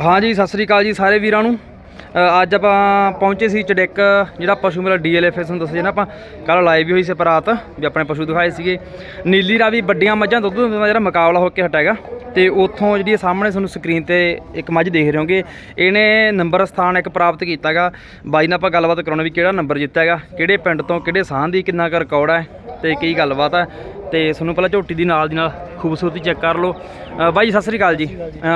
ਹਾਂਜੀ ਸਤਿ ਸ੍ਰੀ ਅਕਾਲ ਜੀ ਸਾਰੇ ਵੀਰਾਂ ਨੂੰ। ਅੱਜ ਆਪਾਂ ਪਹੁੰਚੇ ਸੀ ਚੜਿੱਕ ਜਿਹੜਾ ਪਸ਼ੂ ਮੇਲਾ ਡੀਐਲਐਫਐਸ ਨੂੰ ਦੱਸਿਆ ਨਾ ਆਪਾਂ ਕੱਲ ਲਾਈਵ ਵੀ ਹੋਈ ਸੀ ਪਰਾਤ ਵੀ ਆਪਣੇ ਪਸ਼ੂ ਦਿਖਾਏ ਸੀਗੇ। ਨੀਲੀ ਰਾਵੀ ਵੱਡੀਆਂ ਮੱਝਾਂ ਦੁੱਧ ਦਿੰਦਾ ਦਾ ਜਿਹੜਾ ਮੁਕਾਬਲਾ ਹੋ ਕੇ ਹਟਾਏਗਾ ਤੇ ਉੱਥੋਂ ਜਿਹੜੀ ਇਹ ਸਾਹਮਣੇ ਤੁਹਾਨੂੰ ਸਕਰੀਨ ਤੇ ਇੱਕ ਮੱਝ ਦੇਖ ਰਹੇ ਹੋਗੇ। ਇਹਨੇ ਨੰਬਰ ਸਥਾਨ ਇੱਕ ਪ੍ਰਾਪਤ ਕੀਤਾਗਾ ਬਾਈ ਨਾਲ ਆਪਾਂ ਗੱਲਬਾਤ ਕਰਾਉਣਾ ਵੀ ਕਿਹੜਾ ਨੰਬਰ ਜਿੱਤਿਆਗਾ ਕਿਹੜੇ ਪਿੰਡ ਤੋਂ ਕਿਹੜੇ ਸਾਹ ਦੀ ਕਿੰਨਾ ਕੁ ਰਿਕਾਰਡ ਹੈ ਤੇ ਕੀ ਗੱਲਬਾਤ ਹੈ। ਤੇ ਤੁਹਾਨੂੰ ਪਹਿਲਾਂ ਝੋਟੀ ਦੀ ਨਾਲ ਦੀ ਨਾਲ ਖੂਬਸੂਰਤੀ ਚੈੱਕ ਕਰ ਲਓ। ਅ, ਬਾਈ ਸਤਿ ਸ੍ਰੀ ਅਕਾਲ ਜੀ।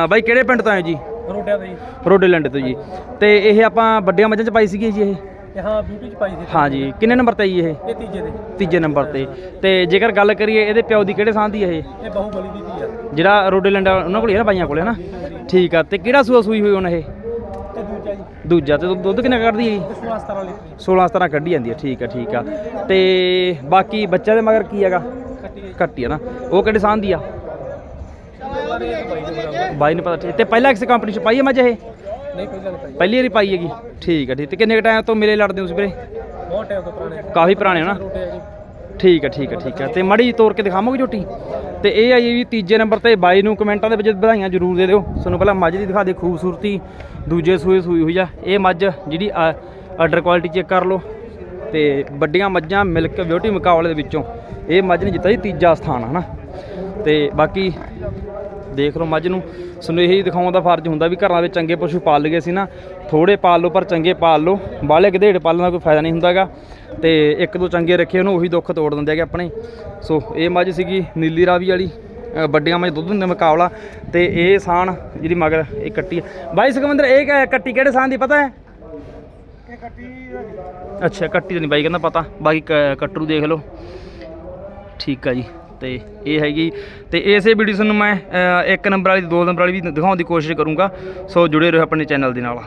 ਬਾਈ ਕਿਹੜੇ ਪਿੰਡ ਤੋਂ ਆਏ ਜੀ? ਰੋਟਿਆਂ ਦੀ ਰੋਡੇਲੈਂਡ ਤੋਂ ਜੀ। ਤੇ ਇਹ ਆਪਾਂ ਵੱਡੀਆਂ ਮੱਝਾਂ ਚ ਪਾਈ ਸੀਗੀ ਜੀ ਇਹ? ਤੇ ਹਾਂ ਬਿਊਟੀ ਚ ਪਾਈ ਸੀ। ਹਾਂ ਜੀ। ਕਿੰਨੇ ਨੰਬਰ ਤੇ ਆਈ ਇਹ? ਇਹ ਤੀਜੇ ਦੇ। ਤੀਜੇ ਨੰਬਰ ਤੇ। ਤੇ ਜੇਕਰ ਗੱਲ ਕਰੀਏ ਇਹਦੇ ਪਿਓ ਦੀ ਕਿਹੜੇ ਸਾਹ ਦੀ ਇਹ? ਇਹ ਬਾਹੂਬਲੀ ਦੀ ਧੀ ਆ। ਜਿਹੜਾ ਰੋਡੇਲੈਂਡ ਉਹਨਾਂ ਕੋਲ ਹੀ ਹੈ ਨਾ ਬਾਈਆਂ ਕੋਲੇ ਨਾ ਠੀਕ ਆ। ਤੇ ਕਿਹੜਾ ਸੂਆ ਸੂਈ ਹੋਈ ਹੁਣ ਇਹ? ਤੇ ਦੂਜਾ ਜੀ। ਦੂਜਾ। ਤੇ ਦੁੱਧ- ਕਿੰਨਾ ਕੱਢਦੀ ਹੈ ਜੀ? ਇਹ 16 17 ਲੀਟਰ। 16 17 ਕੱਢੀ ਜਾਂਦੀ ਹੈ ਠੀਕ ਆ ਠੀਕ ਆ। ਤੇ ਬਾਕੀ ਬੱਚਿਆਂ ਦੇ ਮਗਰ ਕੀ ਹੈਗਾ? ਕੱਟੀ ਹੈ ਨਾ। ਉਹ ਕਿਹੜੇ ਸਾਹ ਦੀ ਆ? ਬਾਈ ਨੂੰ ਪਤਾ ਠੀਕ। ਤੇ ਪਹਿਲਾਂ ਕਿਸੇ ਕੰਪਨੀ ਚ ਪਾਈ ਹੈ ਮੱਝ ਇਹ? ਨਹੀਂ ਪਹਿਲਾਂ ਨਹੀਂ ਪਾਈ ਪਹਿਲੀ ਵਾਰੀ ਪਾਈ ਹੈਗੀ। ਠੀਕ ਆ ਠੀਕ। ਤੇ ਕਿੰਨੇ ਟਾਈਮ ਤੋਂ ਮਿਲੇ ਲੜਦੇ ਹੋ ਤੁਸੀਂ ਵੀਰੇ? ਬਹੁਤ ਟਾਈਮ ਤੋਂ ਪੁਰਾਣੇ ਕਾਫੀ ਪੁਰਾਣੇ ਹੋ ਨਾ? ਠੀਕ ਹੈ ਠੀਕ ਹੈ ਠੀਕ ਹੈ ਤੇ ਮੜੀ ਤੋੜ ਕੇ ਦਿਖਾਵਾਂਗੇ ਝੋਟੀ ਤੇ ਇਹ ਆਈ ਵੀ ਤੀਜੇ ਨੰਬਰ ਤੇ ਬਾਈ ਨੂੰ ਕਮੈਂਟਾਂ ਦੇ ਵਿੱਚ ਵਧਾਈਆਂ ਜ਼ਰੂਰ ਦੇ ਦਿਓ। ਤੁਹਾਨੂੰ ਪਹਿਲਾਂ ਮੱਝ ਦੀ ਦਿਖਾ ਦੇ ਖੂਬਸੂਰਤੀ। ਦੂਜੇ ਸੂਏ ਸੂਈ ਹੋਈ ਆ। ਇਹ ਮੱਝ ਜਿਹੜੀ ਆਰਡਰ ਕੁਆਲਿਟੀ ਚੈੱਕ ਕਰ ਲਓ। ਤੇ ਵੱਡੀਆਂ ਮੱਝਾਂ ਮਿਲਕ ਬਿਊਟੀ ਮੁਕਾਬਲੇ ਦੇ ਵਿੱਚੋਂ। ਇਹ ਮੱਝ ਨੇ ਜਿੱਤਾ ਜੀ ਤੀਜਾ ਸਥਾਨ ਹਨਾ ਤੇ ਬਾਕੀ ਦੇਖ ਲਓ ਮੱਝ ਨੂੰ। ਤੁਹਾਨੂੰ ਇਹੀ ਦਿਖਾਉਣ ਦਾ ਫਰਜ਼ ਹੁੰਦਾ ਵੀ ਘਰਾਂ ਵਿੱਚ ਚੰਗੇ ਪਸ਼ੂ ਪਾਲ ਲਈਏ ਸੀ ਨਾ। ਥੋੜੇ ਪਾਲ ਲਓ ਪਰ ਚੰਗੇ ਪਾਲ ਲਓ। ਬਾਹਲੇ ਗਧੇੜ ਪਾਲਣ ਦਾ ਕੋਈ ਫਾਇਦਾ ਨਹੀਂ ਹੁੰਦਾਗਾ। ਤੇ ਇੱਕ ਦੋ ਚੰਗੇ ਰੱਖੇ ਉਹਨੂੰ ਉਹੀ ਦੁੱਖ ਤੋੜ ਦਿੰਦੇ ਹੈਗੇ ਆਪਣੇ। ਸੋ ਇਹ ਮੱਝ ਸੀਗੀ ਨੀਲੀ ਰਾਵੀ ਵਾਲੀ ਅ, ਵੱਡੀਆਂ ਮੱਝ ਦੁੱਧ ਦਿੰਦੇ ਮੁਕਾਬਲਾ। ਤੇ ਇਹ ਸਾਨ ਜਿਹੜੀ ਮਗਰ ਇਹ ਕੱਟੀ ਹੈ। ਬਾਈ ਸੁਖਵਿੰਦਰ ਇਹ ਕ- ਕੱਟੀ ਕਿਹੜੇ ਸਾਨ ਦੀ ਪਤਾ ਹੈ? ਇਹ ਕੱਟੀ ਅੱਛਾ ਕੱਟੀ ਤਾਂ ਨਹੀਂ ਬਾਈ ਕਹਿੰਦਾ ਪਤਾ। ਬਾਕੀ ਕ- ਕੱਟਰੂ ਦੇਖ ਲਓ। ਠੀਕ ਆ ਜੀ। ਤੇ ਇਹ ਹੈਗੀ। ਤੇ ਇਸੇ ਵੀਡੀਓ ਤੁਹਾਨੂੰ ਮੈਂ ਅ, ਇੱਕ ਨੰਬਰ ਵਾਲੀ ਦੋ ਨੰਬਰ ਵਾਲੀ ਵੀ ਦਿਖਾਉਣ ਦੀ ਕੋਸ਼ਿਸ਼ ਕਰੂੰਗਾ। ਸੋ ਜੁੜੇ ਰਹੋ ਆਪਣੇ ਚੈਨਲ ਦੇ ਨਾਲ।